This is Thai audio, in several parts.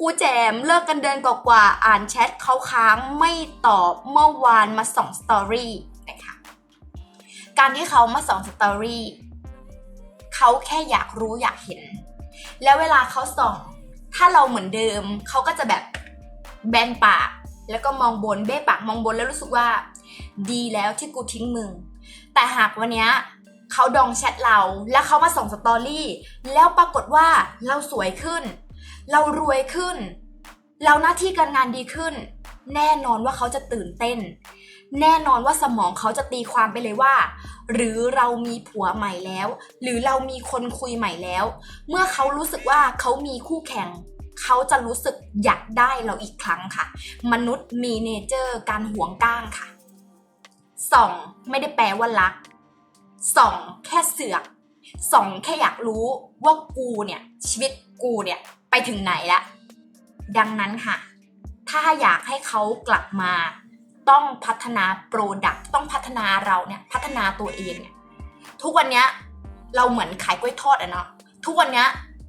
ครูแจมเลิกกันเดือนกว่าๆอ่านแชทเขาค้างไม่ตอบเมื่อวานมาส่องสตอรี่นะคะการที่เขามาส่องสตอรี่เขาแค่อยากรู้อยากเห็น แล้วเวลาเขาส่อง ถ้าเราเหมือนเดิม เขาก็จะแบบแบนปาก แล้วก็มองบนเบ้ปากมองบนแล้วรู้สึกว่า ดีแล้วที่กูทิ้งมึง แต่หากวันเนี้ยเขาดองแชทเราแล้วเขามาส่งสตอรี่ แล้วปรากฏว่าเราสวยขึ้น เรารวยขึ้น เราหน้าที่การงานดีขึ้น แน่นอนว่าเขาจะตื่นเต้น แน่นอนว่าสมองเขาจะตีความไปเลยว่า หรือเรามีผัวใหม่แล้ว หรือเรามีคนคุยใหม่แล้ว เมื่อเขารู้สึกว่าเขามีคู่แข่งเขาจะรู้สึกอยากได้เราอีกครั้งค่ะ มนุษย์มีเนเจอร์การหวงก้างค่ะสองไม่ได้แปลว่ารักสองแค่เสือก สองแค่อยากรู้ว่ากูเนี่ยชีวิตกูเนี่ยไปถึงไหนละดังนั้นค่ะ ถ้าอยากให้เขากลับมา ต้องพัฒนาโปรดักต้องพัฒนาเราเนี่ยพัฒนาตัวเองเนี่ยทุกวันนี้เราเหมือนขายกล้วยทอดอะเนาะทุกวันนี้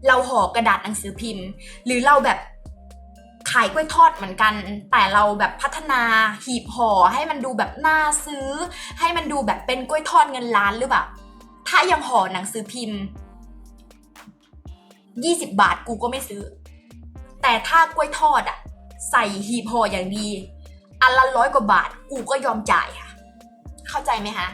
เราห่อกระดาษหนังสือพิมพ์ หรือเราแบบขายกล้วยทอดเหมือนกัน แต่เราแบบพัฒนาหีบห่อให้มันดูแบบน่าซื้อ ให้มันดูแบบเป็นกล้วยทอดเงินล้านหรือแบบ ถ้ายังห่อหนังสือพิมพ์20บาทกูก็ไม่ซื้อ แต่ถ้ากล้วยทอดอะใส่หีบห่ออย่างดี อันละร้อยกว่าบาท กูก็ยอมจ่ายค่ะ เข้าใจไหมคะ